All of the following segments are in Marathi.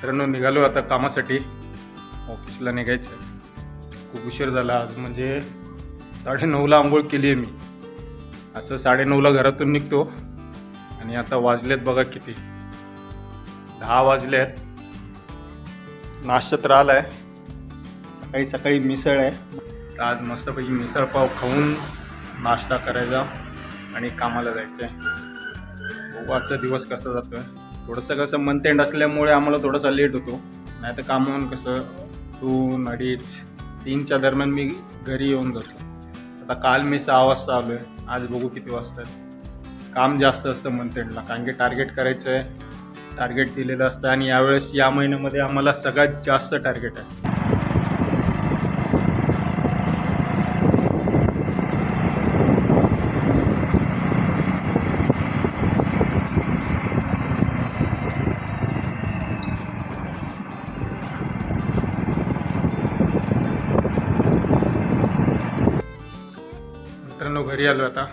मित्रांनो निघालो आता कामासाठी. ऑफिसला निघायचं आहे. खूप उशीर झाला आज म्हणजे साडेनऊला आंघोळ केली आहे मी. असं साडेनऊला घरातून निघतो आणि आता वाजलेत बघा किती. दहा वाजले आहेत नाश्ता तर आला आहे सकाळी सकाळी मिसळ आहे. तर आज मस्तपैकी मिसळ पाव खाऊन नाश्ता करायचा आणि कामाला जायचं आहे बघू आजचा दिवस कसा जातो आहे थोडंसं कसं मंथ एंड असल्यामुळे आम्हाला थोडासा लेट होतो. नाही तर कामावून कसं दोन अडीच तीनच्या दरम्यान मी घरी येऊन जातो. आता काल मी सहा वाजता आलो आहे आज बघू किती वाजता काम जास्त असतं मंथ एंडला कारण की टार्गेट करायचं आहे टार्गेट दिलेलं असतं. आणि यावेळेस या महिन्यामध्ये आम्हाला सगळ्यात जास्त टार्गेट आहे. घरी आलो आता.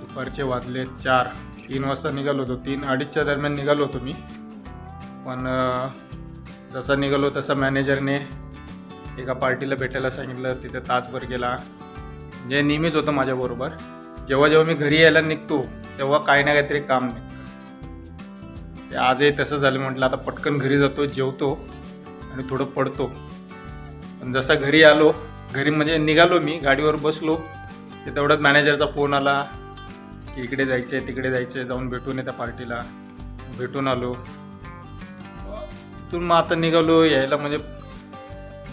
दुपारचे वाजले चार. तीन वाजता निघालो होतो. तीन अडीचच्या दरम्यान निघालो होतो मी. पण जसा निघालो तसा मॅनेजरने एका पार्टीला भेटायला सांगितलं. तिथे तासभर गेला. जे नेहमीच होतं माझ्याबरोबर. जेव्हा जेव्हा मी घरी यायला निघतो तेव्हा काही ना काहीतरी काम निघतं. ते आजही तसं झालं म्हटलं आता पटकन घरी जातो जेवतो आणि थोडं पडतो. पण जसा घरी आलो घरी म्हणजे निघालो मी गाडीवर बसलो. ते तेवढ्यात मॅनेजरचा फोन आला की इकडे जायचं तिकडे जायचं जाऊन भेटून ये त्या पार्टीला भेटून आलो. तिथून मग आता निघालो यायला म्हणजे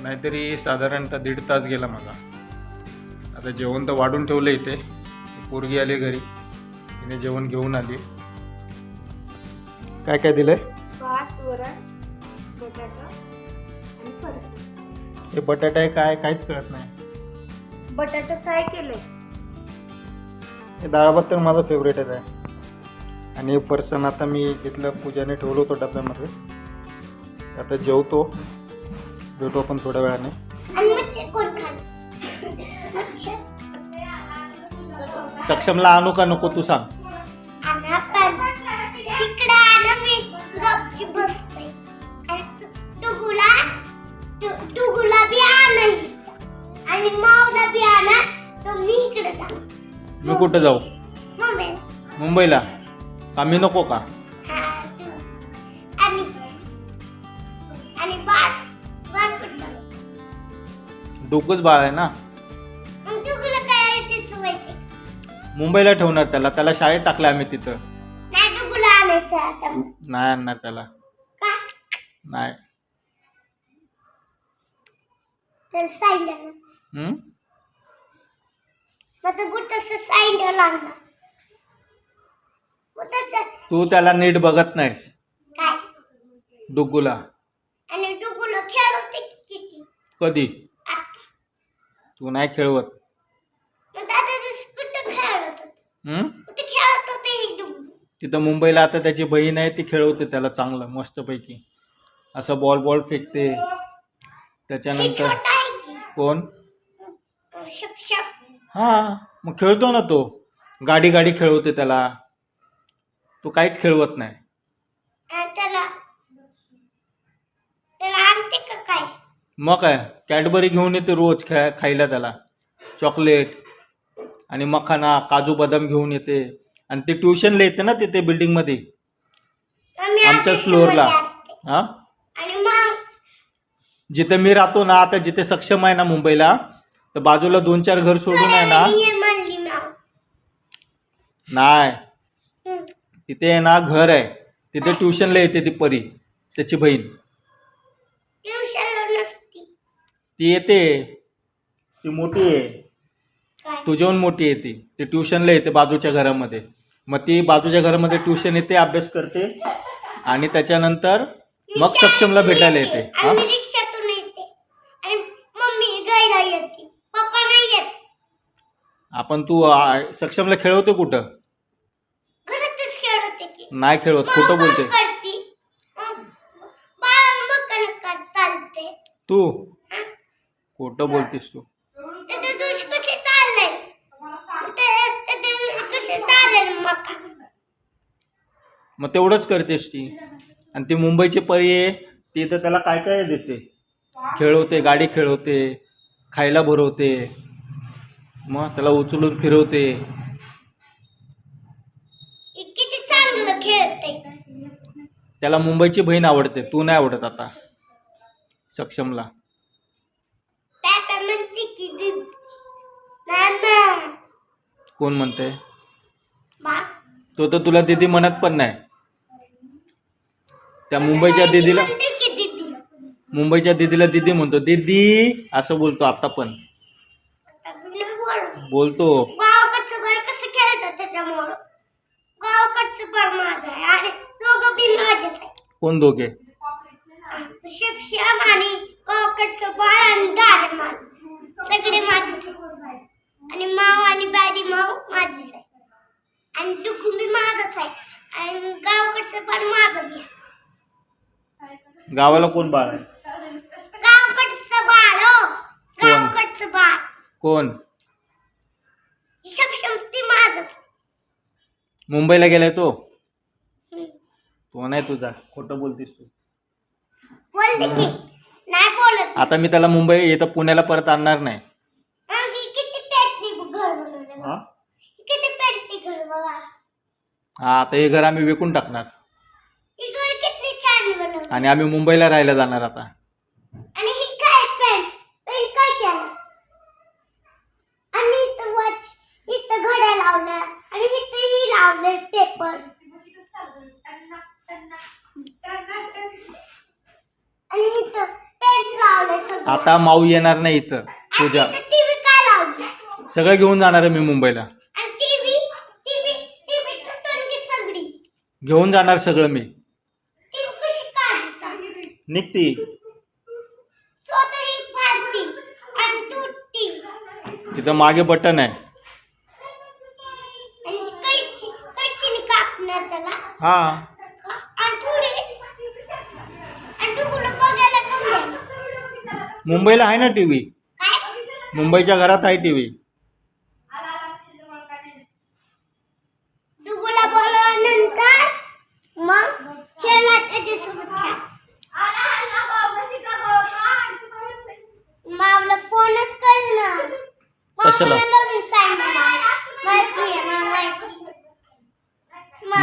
नाहीतरी साधारणतः दीड तास गेला माझा. आता जेवण तर वाढून ठेवलं इथे. पोरगी आली घरी. तिने जेवण घेऊन आली. काय काय दिलंय? हे बटाटा काय? काहीच कळत नाही. बटाटा फ्राय केलंय. हे डाळ भात तर माझा फेवरेटच आहे. आणि फरसाण आता मी घेतलं पूजाने ठेवलं होतं डब्यामध्ये. आता जेवतो. भेटू आपण थोड्या वेळाने. सक्षमला आणू का नको तू सांग? कुठं जाऊ? मुंबईला. मी नको का? डोकंच बाळ आहे ना? मुंबईला ठेवणार त्याला. त्याला शाळेत टाकलं आम्ही तिथं. नाही आणणार त्याला. नाही. तर कुठं तू त्याला नीट बघत नाहीस काय? डुग्गूला. आणि खेळवते किती? कधी? आता. तू नाही खेळवत. मग दादा दिवशी कुठं खेळत होते? हम्म? कुठे खेळत होते ही डुगू तिथं मुंबईला आता त्याची बहीण आहे ती खेळवते त्याला चांगलं मस्तपैकी. असं बॉल बॉल फेकते. त्याच्यानंतर छोटा आहे की? कोण? शप हां मग खेळतो ना तो. गाडी गाडी खेळवते त्याला. तो काहीच खेळवत नाही. आणि त्याला त्याला आणते का काय? मग काय? कॅडबरी घेऊन येते रोज खेळा खायला त्याला. चॉकलेट आणि मखाना काजू बदाम घेऊन येते. आणि ते ट्युशनला येते ना तिथे बिल्डिंगमध्ये ऑफिसमध्ये फ्लोअरला. हां? जिथे मी राहतो ना आता जिथे सक्षम आहे ना मुंबईला तर बाजूला दोन चार घर सोडून आहे ना? नाही. तिथे आहे ना घर आहे. तिथे ट्युशनला येते ती परी त्याची बहीण. ती येते. ती मोठी आहे. तुझ्याहून मोठी आहे ती. ती ट्युशनला येते बाजूच्या घरामध्ये. मग ती बाजूच्या घरामध्ये ट्युशन येते अभ्यास करते आणि त्याच्यानंतर मग सक्षमला भेटायला येते. हा आणि रिक्षातून येते आणि मम्मी गायला येते पप्पा नाही येत आपण तू आ, सक्षमला खेळवते कुठं? घरातच खेळते की. नाही खेळवत खोटं बोलते करते. बाळा मग नका चालते. तू? हा? खोटं बोलतेस तू. तर ते दुष कसे चाललंय? ते- ते- ते कसे चाललंय मका मग तेवढंच करतेस ती. आणि ती मुंबईची परी आहे ती तर त्याला काय काय देते? खेळवते गाडी खेळवते खायला भरवते. मग त्याला उचलून फिरवते. किती चांगलं खेळते त्याला मुंबईची बहीण आवडते. तू नाही आवडत आता. सक्षमला. कोण म्हणते? तो तर तुला दीदी म्हणत पण नाही. त्या मुंबईच्या दीदीला मुंबईच्या दीदीला दीदी म्हणतो. दीदी असं बोलतो आता पण. बोलत. गावाकडचं घर कसं खेळतात त्याच्यामुळं? गावाकडचं घर माझं आहे आणि दोघं बी माझेच आहे. कोण दोघे? आणि गावाकडचं बाळ आणि दादा माझं. सगळे माझेच आहे. आणि माव आणि बाडी माव माझीच आहे. आणि डुकू बी माझंच आहे. आणि गावाकडचं बाळ माझं बी आहे. गावाला कोण बाळ आहे? गावाकडचं बाळ हो? गावाकडचं बाळ. कोण? मुंबईला गेलाय तो. तो नाही तुझा. खोटं बोलतीस तू. बोलते की. नाही बोलत. आता मी त्याला मुंबई येतं पुण्याला परत आणणार नाही. मग ही किती पेटणी घर बनवलं हा? किती पेटणी घर बघा. हा आता हे घर आम्ही विकून टाकणार. ही घर किती छान बनवलं आणि आम्ही मुंबईला राहायला जाणार आता आणि ही काय पेंट पेंट काय केलं आणि इथं वॉच इथं घड्या लावल्या आणि इथं ही लावले पेपर आणि इथं पेंट लावले सगळं. आता माऊ येणार नाही इथं. टीव्ही काय लावली सगळं घेऊन जाणार आहे मी मुंबईला. आणि टीव्ही टीव्ही टीव्ही तुटून की सगळी. घेऊन जाणार सगळं मी. टीव्ही कशी काढतात निघती. स्वतःही फाडती आणि तुटती. तिथं मागे बटन आहे आणि कैची त्याला. हा. मुंबईला आहे ना टी व्ही मुंबईच्या घरात आहे टी व्ही डुगुला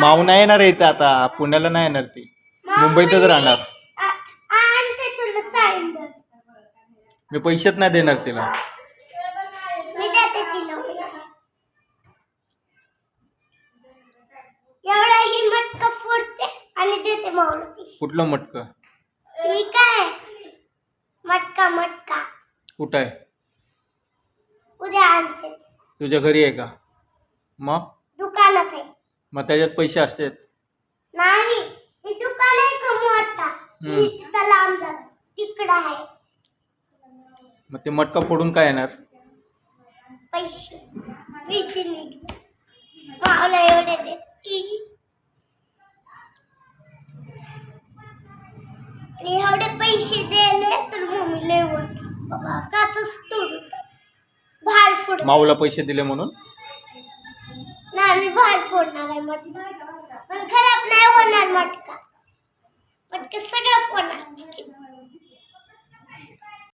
माऊ नाही येणार इथं आता पुण्याला नाही येणार ती. मुंबईतच राहणार. आणते तुला मी पैसेच नाही देणार तिला. मी देते तिला. एवढा ही मटका फोडते आणि देते मावला पैसे. कुठलं मटकं? ठीक आहे मटका मटका. कुठं आहे? उद्या आणते. तुझ्या घरी आहे का? मग? दुकानात आहे. मग त्याच्यात पैसे असतात? नाही मी दुकान आहे का मोठा हम्म. मी तिथं लांब जात तिकडं आहे. मग ते मटका फोडून काय येणार? पैसे. पैसे निघले एवढे दे आणि एवढे पैसे दिले तर मम्मी लय वर बाबा तोडून भाल फोड माऊला पैसे दिले म्हणून? आम्ही बाहेर फोडणार आहे मटका पण खराब नाही होणार मटका. मटका सगळं फोडणार.